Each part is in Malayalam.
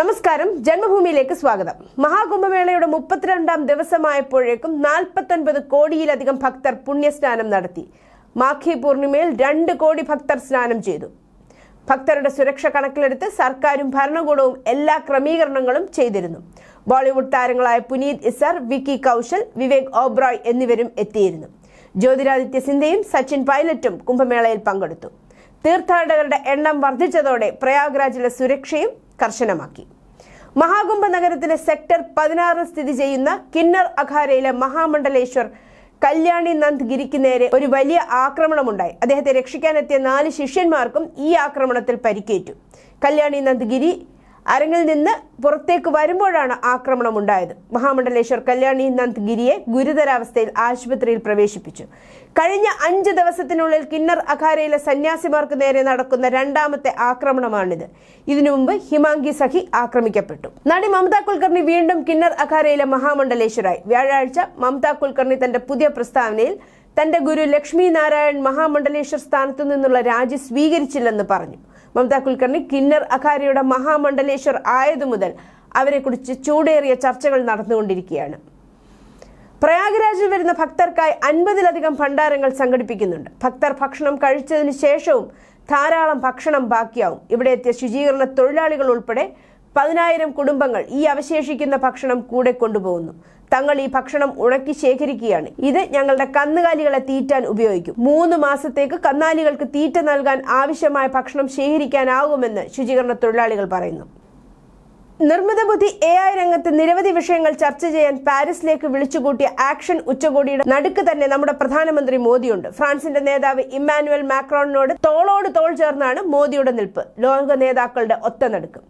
നമസ്കാരം. ജന്മഭൂമിയിലേക്ക് സ്വാഗതം. മഹാകുംഭമേളയുടെ മുപ്പത്തിരണ്ടാം ദിവസമായപ്പോഴേക്കും നാൽപ്പത്തൊൻപത് കോടിയിലധികം ഭക്തർ പുണ്യസ്നാനം നടത്തി. മാഘി പൂർണിമയിൽ രണ്ട് കോടി ഭക്തർ സ്നാനം ചെയ്തു. ഭക്തരുടെ സുരക്ഷ കണക്കിലെടുത്ത് സർക്കാരും ഭരണകൂടവും എല്ലാ ക്രമീകരണങ്ങളും ചെയ്തിരുന്നു. ബോളിവുഡ് താരങ്ങളായ പുനീത് ഇസർ വിക്കി കൗശൽ വിവേക് ഓബ്രോയ് എന്നിവരും എത്തിയിരുന്നു. ജ്യോതിരാദിത്യ സിന്ധയും സച്ചിൻ പൈലറ്റും കുംഭമേളയിൽ പങ്കെടുത്തു. തീർത്ഥാടകരുടെ എണ്ണം വർദ്ധിച്ചതോടെ പ്രയാഗ്രാജിലെ സുരക്ഷയും കർശനമാക്കി. മഹാകുംഭ നഗരത്തിലെ സെക്ടർ പതിനാറിൽ സ്ഥിതി ചെയ്യുന്ന കിന്നർ അഖാരയിലെ മഹാമണ്ഡലേശ്വർ കല്യാണി നന്ദ് ഗിരിക്ക് നേരെ ഒരു വലിയ ആക്രമണമുണ്ടായി. അദ്ദേഹത്തെ രക്ഷിക്കാനെത്തിയ നാല് ശിഷ്യന്മാർക്കും ഈ ആക്രമണത്തിൽ പരിക്കേറ്റു. കല്യാണി നന്ദ് ഗിരി അരങ്ങിൽ നിന്ന് പുറത്തേക്ക് വരുമ്പോഴാണ് ആക്രമണം ഉണ്ടായത് മഹാമണ്ഡലേശ്വർ കല്യാണി നന്ദ് ഗിരിയെ ഗുരുതരാവസ്ഥയിൽ ആശുപത്രിയിൽ പ്രവേശിപ്പിച്ചു. കഴിഞ്ഞ അഞ്ച് ദിവസത്തിനുള്ളിൽ കിന്നർ അഖാരയിലെ സന്യാസിമാർക്ക് നേരെ നടക്കുന്ന രണ്ടാമത്തെ ആക്രമണമാണിത്. ഇതിനു മുമ്പ് ഹിമാങ്കി സഖി ആക്രമിക്കപ്പെട്ടു. നടി മമത കുൽക്കർണി വീണ്ടും കിന്നർ അഖാരയിലെ മഹാമണ്ഡലേശ്വരായി. വ്യാഴാഴ്ച മമത കുൽക്കർണി തന്റെ പുതിയ പ്രസ്താവനയിൽ തന്റെ ഗുരു ലക്ഷ്മി നാരായൺ മഹാമണ്ഡലേശ്വർ സ്ഥാനത്തു നിന്നുള്ള രാജി സ്വീകരിച്ചില്ലെന്ന് പറഞ്ഞു. മമത കുൽക്കർണി കിന്നർ അഖാരിയുടെ മഹാമണ്ഡലേശ്വർ ആയതു മുതൽ അവരെക്കുറിച്ച് ചൂടേറിയ ചർച്ചകൾ നടന്നുകൊണ്ടിരിക്കുകയാണ്. പ്രയാഗ്രാജിൽ വരുന്ന ഭക്തർക്കായി അൻപതിലധികം ഭണ്ഡാരങ്ങൾ സംഘടിപ്പിക്കുന്നുണ്ട്. ഭക്തർ ഭക്ഷണം കഴിച്ചതിന് ശേഷവും ധാരാളം ഭക്ഷണം ബാക്കിയാവും. ഇവിടെ എത്തിയ ശുചീകരണ തൊഴിലാളികൾ ഉൾപ്പെടെ പതിനായിരം കുടുംബങ്ങൾ ഈ അവശേഷിക്കുന്ന ഭക്ഷണം കൂടെ കൊണ്ടുപോകുന്നു. തങ്ങൾ ഈ ഭക്ഷണം ഉണക്കി ശേഖരിക്കുകയാണ്. ഇത് ഞങ്ങളുടെ കന്നുകാലികളെ തീറ്റാൻ ഉപയോഗിക്കും. മൂന്ന് മാസത്തേക്ക് കന്നാലികൾക്ക് തീറ്റ നൽകാൻ ആവശ്യമായ ഭക്ഷണം ശേഖരിക്കാനാകുമെന്ന് ശുചീകരണ തൊഴിലാളികൾ പറയുന്നു. നിർമ്മിത ബുദ്ധി എ ഐ രംഗത്ത് നിരവധി വിഷയങ്ങൾ ചർച്ച ചെയ്യാൻ പാരീസിലേക്ക് വിളിച്ചുകൂട്ടിയ ആക്ഷൻ ഉച്ചകോടിയുടെ നടുക്ക് തന്നെ നമ്മുടെ പ്രധാനമന്ത്രി മോദിയുണ്ട്. ഫ്രാൻസിന്റെ നേതാവ് ഇമ്മാനുവൽ മാക്രോണിനോട് തോളോട് തോൾ ചേർന്നാണ് മോദിയുടെ നിൽപ്പ്. ലോക നേതാക്കളുടെ ഒത്തനടുക്ക്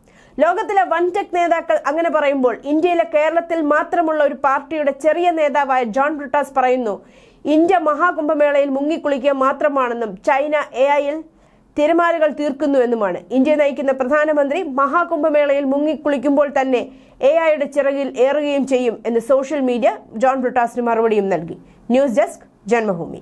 ലോകത്തിലെ വൻ ടെക് നേതാക്കൾ അങ്ങനെ പറയുമ്പോൾ ഇന്ത്യയിലെ കേരളത്തിൽ മാത്രമുള്ള ഒരു പാർട്ടിയുടെ ചെറിയ നേതാവായ ജോൺ ബ്രിട്ടാസ് പറയുന്നു ഇന്ത്യ മഹാകുംഭമേളയിൽ മുങ്ങിക്കുളിക്കുക മാത്രമാണെന്നും ചൈന എ ഐയിൽ തിരമാലകൾ തീർക്കുന്നുവെന്നുമാണ് ഇന്ത്യ നയിക്കുന്ന പ്രധാനമന്ത്രി മഹാകുംഭമേളയിൽ മുങ്ങിക്കുളിക്കുമ്പോൾ തന്നെ എ ഐയുടെ ചിറകിൽ ഏറുകയും ചെയ്യും എന്ന് സോഷ്യൽ മീഡിയ ജോൺ ബ്രിട്ടാസിന് മറുപടിയും നൽകി. News desk Janmabhumi.